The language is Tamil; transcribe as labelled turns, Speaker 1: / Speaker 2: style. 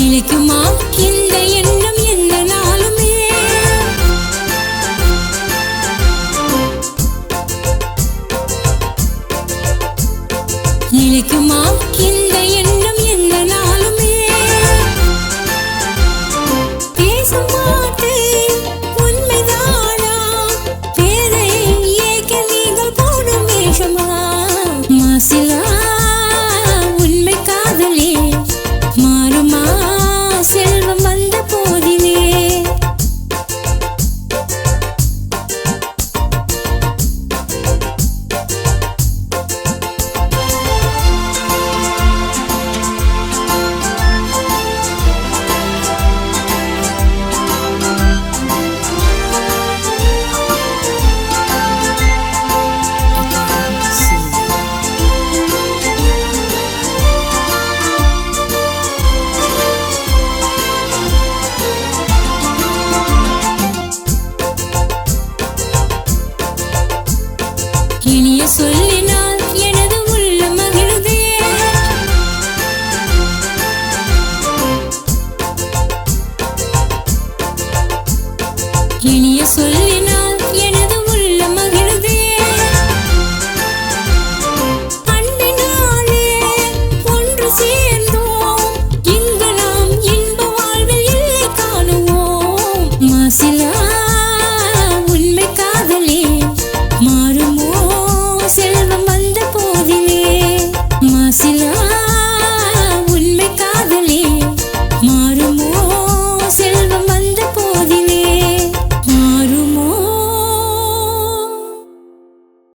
Speaker 1: நிலைக்குமா இந்த எண்ணம் எந்த நாளுமே? நிலைக்குமா இந்த எண்ணம் இனிய சொல்லி